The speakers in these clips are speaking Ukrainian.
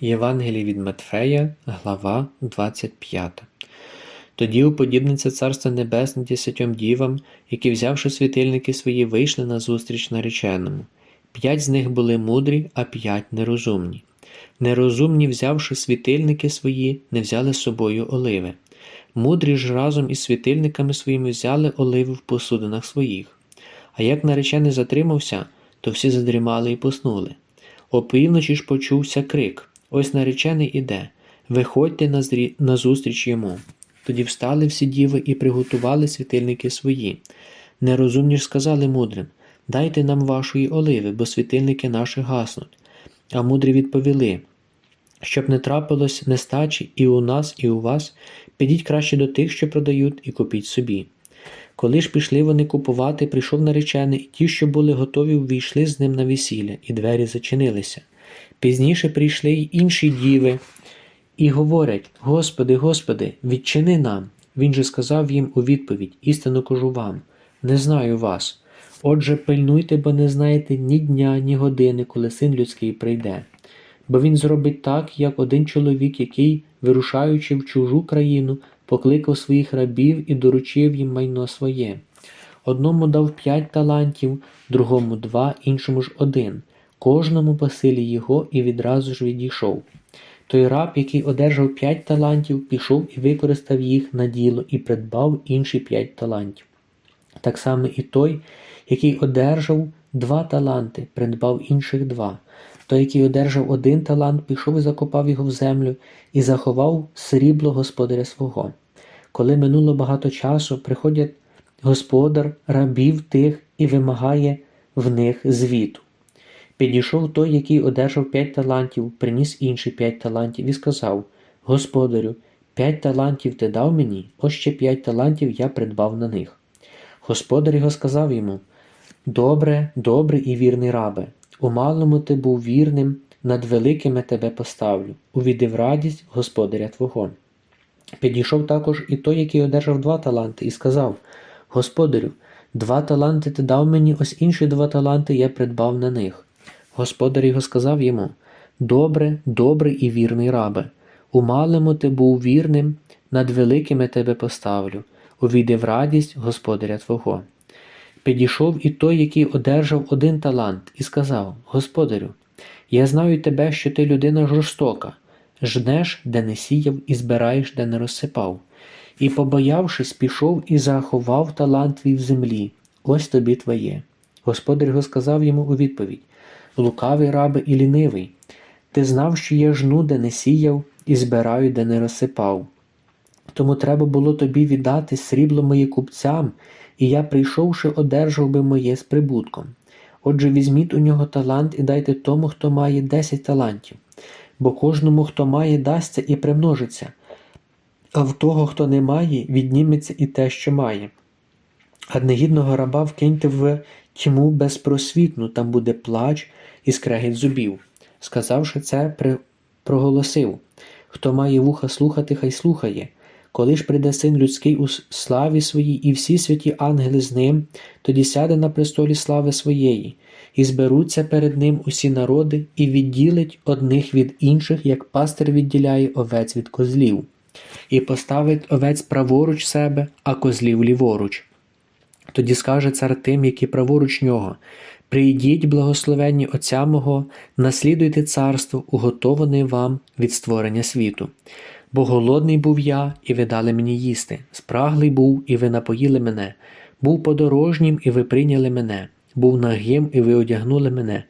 Євангеліє від Матфея, глава 25. Тоді уподібниться Царство Небесне десятьом дівам, які, взявши світильники свої, вийшли на зустріч нареченому. П'ять з них були мудрі, а п'ять нерозумні. Нерозумні, взявши світильники свої, не взяли з собою оливи. Мудрі ж разом із світильниками своїми взяли оливи в посудинах своїх. А як наречений затримався, то всі задрімали і поснули. Опівночі ж почувся крик Ось наречений іде, виходьте назустріч йому. Тоді встали всі діви і приготували світильники свої. Нерозумні ж сказали мудрим Дайте нам вашої оливи, бо світильники наші гаснуть. А мудрі відповіли щоб не трапилось нестачі і у нас, і у вас, підіть краще до тих, що продають, і купіть собі. Коли ж пішли вони купувати, прийшов наречений, і ті, що були готові, увійшли з ним на весілля, і двері зачинилися. Пізніше прийшли й інші діви і говорять: Господи, Господи, відчини нам. Він же сказав їм у відповідь: Істину кажу вам, не знаю вас. Отже, пильнуйте, бо не знаєте ні дня, ні години, коли син людський прийде. Бо він зробить так, як один чоловік, який, вирушаючи в чужу країну, покликав своїх рабів і доручив їм майно своє. Одному дав п'ять талантів, другому два, іншому ж один, кожному по силі його і відразу ж відійшов. Той раб, який одержав п'ять талантів, пішов і використав їх на діло і придбав інші п'ять талантів. Так само і той, який одержав два таланти, придбав інших два. Той, який одержав один талант, пішов і закопав його в землю і заховав срібло господаря свого. Коли минуло багато часу, приходять господар рабів тих і вимагає в них звіту. Підійшов той, який одержав п'ять талантів, приніс інші п'ять талантів і сказав Господарю, п'ять талантів ти дав мені, ось ще п'ять талантів я придбав на них. Господар його сказав йому Добре, добрий і вірний рабе, у малому ти був вірним, над великими тебе поставлю, увійди в радість господаря Твого. Підійшов також і той, який одержав два таланти, і сказав Господарю, два таланти ти дав мені, ось інші два таланти я придбав на них. Господар його сказав йому Добре, добрий і вірний рабе, у малому ти був вірним, над великими тебе поставлю, увійди в радість господаря Твого. Підійшов і той, який одержав один талант, і сказав Господарю, я знаю тебе, що ти людина жорстока, жнеш, де не сіяв, і збираєш, де не розсипав. І, побоявшись, пішов і заховав талант твій в землі, ось тобі твоє. Господар його сказав йому у відповідь Лукавий рабе і лінивий, ти знав, що я жну, де не сіяв, і збираю, де не розсипав. Тому треба було тобі віддати срібло моє купцям, і я, прийшовши, одержав би моє з прибутком. Отже, візьміть у нього талант і дайте тому, хто має десять талантів, бо кожному, хто має, дасться і примножиться, а в того, хто не має, відніметься і те, що має. А негідного раба вкиньте в тьму безпросвітну, там буде плач і скрегіт зубів. Сказавши це, проголосив Хто має вуха слухати, хай слухає. Коли ж прийде син людський у славі своїй, і всі святі ангели з ним, тоді сяде на престолі слави своєї, і зберуться перед ним усі народи, і відділить одних від інших, як пастир відділяє овець від козлів, і поставить овець праворуч себе, а козлів ліворуч. Тоді скаже цар тим, які праворуч нього Прийдіть, благословенні Отця мого, наслідуйте царство, уготоване вам від створення світу. Бо голодний був я, і ви дали мені їсти, спраглий був, і ви напоїли мене, був подорожнім, і ви прийняли мене, був нагим, і ви одягнули мене,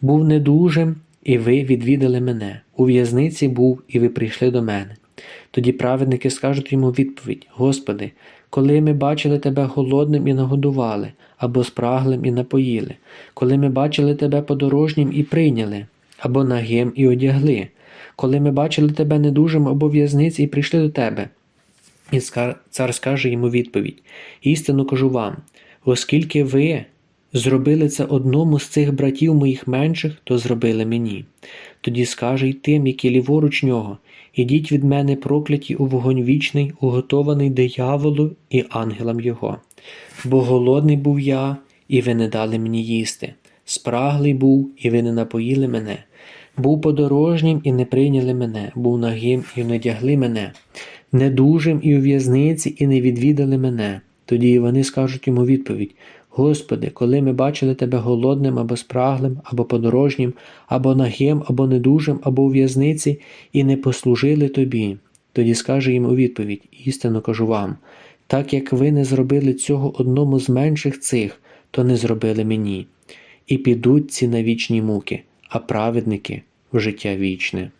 був недужим, і ви відвідали мене, у в'язниці був, і ви прийшли до мене. Тоді праведники скажуть йому відповідь: Господи, коли ми бачили Тебе голодним і нагодували, або спраглим і напоїли, коли ми бачили Тебе подорожнім і прийняли, або нагим і одягли коли ми бачили тебе недужим або в'язниці і прийшли до тебе. І цар скаже йому відповідь: Істину кажу вам, оскільки ви зробили це одному з цих братів моїх менших, то зробили мені. Тоді скаже й тим, які ліворуч нього, ідіть від мене прокляті у вогонь вічний, уготований дияволу і ангелам його. Бо голодний був я, і ви не дали мені їсти, Спраглий був, і ви не напоїли мене. Був подорожнім і не прийняли мене, був нагим і не дягли мене, недужим і у в'язниці, і не відвідали мене. Тоді вони скажуть йому відповідь: Господи, коли ми бачили тебе голодним або спраглим, або подорожнім, або нагим, або недужим, або у в'язниці, і не послужили тобі. Тоді скаже їм у відповідь: істинно кажу вам, так як ви не зробили цього одному з менших цих, то не зробили мені. І підуть ці на вічні муки, а праведники в життя вічне.